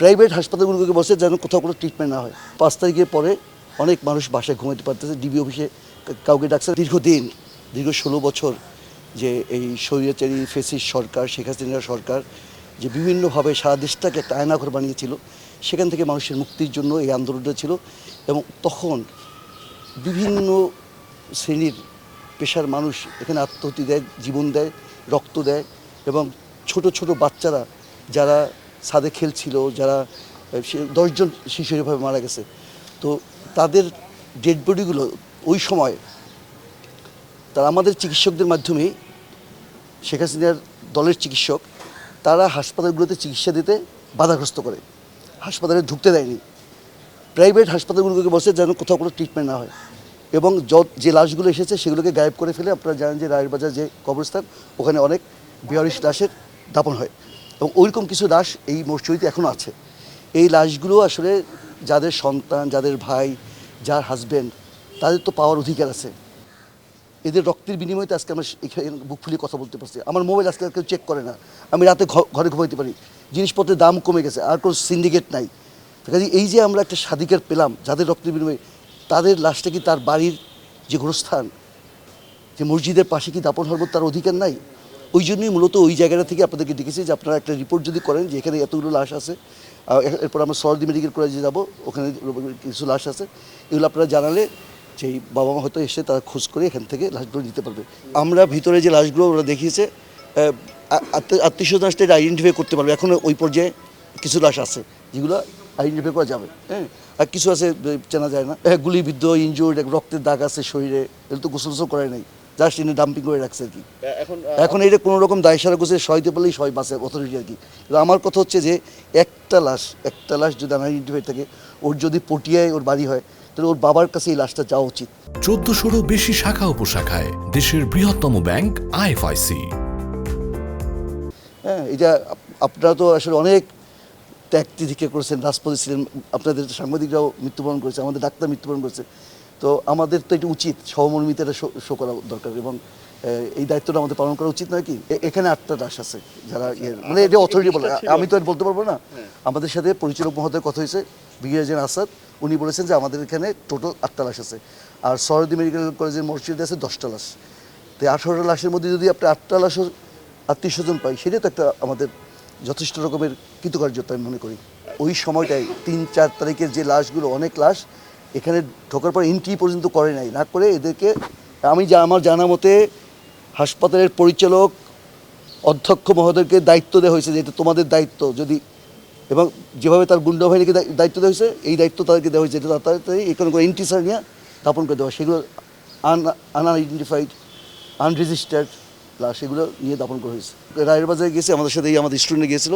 Private হাসপাতালগুলোকে বসে যেন কোথাও কোনো ট্রিটমেন্ট না হয়। পাঁচ তারিখের পরে অনেক মানুষ বাসায় ঘুমাতে পারতেছে। ডিবি অফিসে কাউকে ডাকছে। দীর্ঘদিন, দীর্ঘ ষোলো বছর যে এই স্বৈরাচারী ফেসিস সরকার, শেখ হাসিনা সরকার যে বিভিন্নভাবে সারা দেশটাকে একটা আয়নাঘর বানিয়েছিল, সেখান থেকে মানুষের মুক্তির জন্য এই আন্দোলনটা ছিল এবং তখন বিভিন্ন শ্রেণির পেশার মানুষ এখানে আত্মহতি দেয়, জীবন দেয়, রক্ত দেয় এবং ছোট ছোট বাচ্চারা যারা ছাদে খেলছিল, যারা দশজন শিশু এভাবে মারা গেছে। তো তাদের ডেড বডিগুলো ওই সময় তারা আমাদের চিকিৎসকদের মাধ্যমে, শেখ হাসিনার দলের চিকিৎসক, তারা হাসপাতালগুলোতে চিকিৎসা দিতে বাধাগ্রস্ত করে। হাসপাতালে ঢুকতে দেয়নি। প্রাইভেট হাসপাতালগুলোকে বসে যেন কোথাও কোনো ট্রিটমেন্ট না হয়। এবং যে লাশগুলো এসেছে সেগুলোকে গায়েব করে ফেলে, আপনারা জানেন যে রায়ের বাজার যে কবরস্থান, ওখানে অনেক বেয়ারিশ লাশের দাপন হয়। এবং ওইরকম কিছু লাশ এই মসজিদে এখনও আছে। এই লাশগুলো আসলে যাদের সন্তান, যাদের ভাই, যার হাজব্যান্ড তাদের তো পাওয়ার অধিকার আছে। এদের রক্তের বিনিময়ে আজকে আমরা এখানে বুক ফুলিয়ে কথা বলতে পারছি। আমার মোবাইল আজকে কেউ চেক করে না। আমি রাতে ঘরে ঘুমাইতে পারি। জিনিসপত্রের দাম কমে গেছে, আর কোনো সিন্ডিকেট নাই। কাজে এই যে আমরা একটা স্বাধিকার পেলাম, যাদের রক্তের বিনিময়ে, তাদের লাশটা কি তার বাড়ির যে গোরস্থান, যে মসজিদের পাশে কি দাপন হওয়ার তার অধিকার নাই? ওই জন্যই মূলত ওই জায়গাটা থেকে আপনাদেরকে ডেকেছি যে আপনারা একটা রিপোর্ট যদি করেন যে এখানে এতগুলো লাশ আছে এরপর আমরা সরদি মেডিকেল কলেজে যাব, ওখানে কিছু লাশ আছে। এগুলো আপনারা জানালে সেই বাবা মা হয়তো এসে তারা খোঁজ করে এখান থেকে লাশগুলো নিতে পারবে। আমরা ভিতরে যে লাশগুলো ওরা দেখিয়েছে আত্মীয় স্বজন আসলে আইডেন্টিফাই করতে পারবে। এখন ওই পর্যায়ে কিছু লাশ আছে যেগুলো আইডেন্টিফাই করা যাবে হ্যাঁ? আর কিছু আছে চেনা যায় না। গুলিবিদ্ধ ইনজুর্ড রক্তের দাগ আছে শরীরে, এগুলো তো গোসল গোসল করে নাই। জাস্ট এনে ডাম্পিং করে রাখছে আর কি। এখন এখন এটা কোনো রকম দায় সারা গোছে সহায়তে পারলেই সবাই বাসে অথরিটি আর কি। কিন্তু আমার কথা হচ্ছে যে একটা লাশ একটা লাশ যদি আনআইডেন্টিফাইড থাকে ওর যদি পটিয়ায় ওর বাড়ি হয় তাহলে ওর বাবার কাছে এই লাশটা যাওয়া উচিত। চোদ্দশোরও বেশি শাখা উপশাখায় দেশের বৃহত্তম ব্যাংক আইএফআইসি। হ্যাঁ এটা আপনারা তো আসলে অনেক ত্যাগ তিধিকে করেছেন রাজপথে ছিলেন। আপনাদের সাংবাদিকরাও মৃত্যুবরণ করেছে আমাদের ডাক্তার মৃত্যুবরণ করেছে। তো আমাদের তো এটা উচিত সহমর্মিতা এটা শো- করা দরকার এবং এই দায়িত্বটা আমাদের পালন করা উচিত নয় কি? এখানে আটটা দাস আছে যারা ইয়ে মানে এটা অথরিটি বলে আমি তো আর বলতে পারব না। আমাদের সাথে পরিচালক মহোদয় কথা হয়েছে ব্রিগেডিয়ার আসাদ উনি বলেছেন যে আমাদের এখানে টোটাল আটটা লাশ আছে। আর সরদি মেডিকেল কলেজের মসজিদে আছে দশটা লাশ। তো আঠারোটা লাশের মধ্যে যদি আপনি আটটা লাশ আত্মীয় স্বজন পাই সেটা তো একটা আমাদের যথেষ্ট রকমের কৃতকার্যতা আমি মনে করি। ওই সময়টায় তিন চার তারিখের যে লাশগুলো অনেক লাশ এখানে ঢোকার পর এন্ট্রি পর্যন্ত করে নাই। না করে এদেরকে আমি যা আমার জানা মতে হাসপাতালের পরিচালক অধ্যক্ষ মহোদয়কে দায়িত্ব দেওয়া হয়েছে যে এটা তোমাদের দায়িত্ব। যদি এবং যেভাবে তার গুন্ডা বাহিনীকে দায়িত্ব দেওয়া হয়েছে, এই দায়িত্ব তাদেরকে দেওয়া হয়েছে। এটা তাড়াতাড়ি এখানে করে এন্ট্রি সার নিয়ে স্থাপন করে দেওয়া। সেগুলো আন আনআইডেন্টিফাইড আনরেজিস্টার্ড লাশ এগুলো নিয়ে দাপন করা হয়েছে। রায়ের বাজারে গেছে আমাদের সাথে এই আমাদের স্টুডেন্ট গিয়েছিল।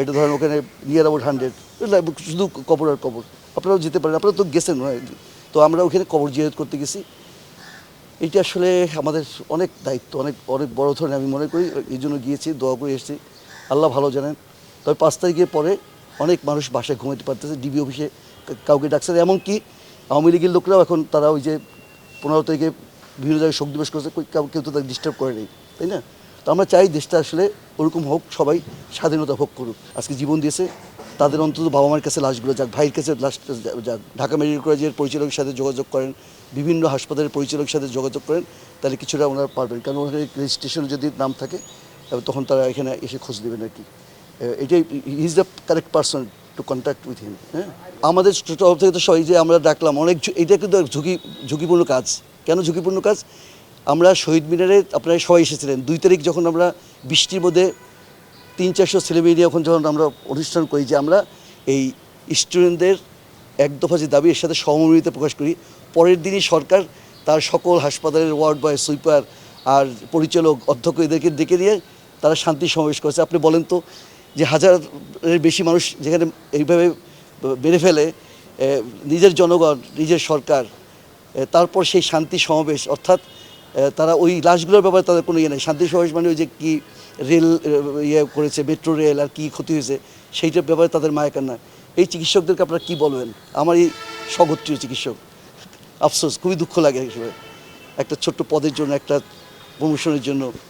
এটা ধরেন ওখানে নিয়ার অ্যাবাউট হান্ড্রেড শুধু কবর আর কবর। আপনারাও যেতে পারেন, আপনারা তো গেছেন তো আমরা ওখানে কবর জিয়ারত করতে গেছি। এটা আসলে আমাদের অনেক দায়িত্ব, অনেক অনেক বড় ধরনের আমি মনে করি, এই জন্য গিয়েছি, দোয়া করে এসেছি। আল্লাহ ভালো জানেন। তবে পাঁচ তারিখের পরে অনেক মানুষ বাসায় ঘুমাতে পারতেছে, ডিবি অফিসে কাউকে ডাকছে। এমনকি আওয়ামী লীগের লোকরাও এখন তারা ওই যে পনেরো তারিখে বিভিন্ন জায়গায় শোক দিবস করেছে কাউ কেউ তো তাকে ডিস্টার্ব করে নেই, তাই না? তো আমরা চাই দেশটা আসলে ওরকম হোক, সবাই স্বাধীনতা ভোগ করুক। আজকে জীবন দিয়েছে তাদের অন্তত বাবা মার কাছে লাশগুলো যাক, ভাইয়ের কাছে লাশটা যা- যাক। ঢাকা মেডিকেল কলেজের পরিচালকের সাথে যোগাযোগ করেন, বিভিন্ন হাসপাতালের পরিচালকের সাথে যোগাযোগ করেন, তাহলে কিছুটা ওনারা পারবেন। কারণ ওখানে রেজিস্ট্রেশন যদি নাম থাকে তখন তারা এখানে এসে খোঁজ দেবেন আর কি এটাই is the correct person to contact with him হ্যাঁ? আমাদের তরফ থেকে তো সবাই যে আমরা ডাকলাম, অনেক এটা কিন্তু ঝুঁকি, ঝুঁকিপূর্ণ কাজ। কেন ঝুঁকিপূর্ণ কাজ? আমরা শহীদ মিনারে আপনারা সবাই এসেছিলেন। দুই তারিখ যখন আমরা বৃষ্টির মধ্যে তিন চারশো ছেলেমেয়ে নিয়ে এখন যখন আমরা অনুষ্ঠান করি যে আমরা এই স্টুডেন্টদের এক দফা যে দাবি, এর সাথে সহমর্মিতা প্রকাশ করি। পরের দিনই সরকার তার সকল হাসপাতালের ওয়ার্ড বয়, সুইপার আর পরিচালক, অধ্যক্ষ এদেরকে ডেকে নিয়ে তারা শান্তি সমাবেশ করেছে। আপনি বলেন তো যে হাজারের বেশি মানুষ যেখানে এইভাবে বেড়ে ফেলে নিজের জনগণ, নিজের সরকার তারপর সেই শান্তি সমাবেশ, অর্থাৎ তারা ওই লাশগুলোর ব্যাপারে তাদের কোনো ইয়ে নেই। শান্তি সমাবেশ মানে ওই যে কী রেল ইয়ে করেছে, মেট্রো রেল আর কী ক্ষতি হয়েছে, সেইটার ব্যাপারে তাদের মায়া কান্না। এই চিকিৎসকদেরকে আপনারা কী বলবেন? আমার এই স্বগোত্রীয় চিকিৎসক। আফসোস, খুবই দুঃখ লাগে হিসেবে একটা ছোট্ট পদের জন্য, একটা প্রমোশনের জন্য।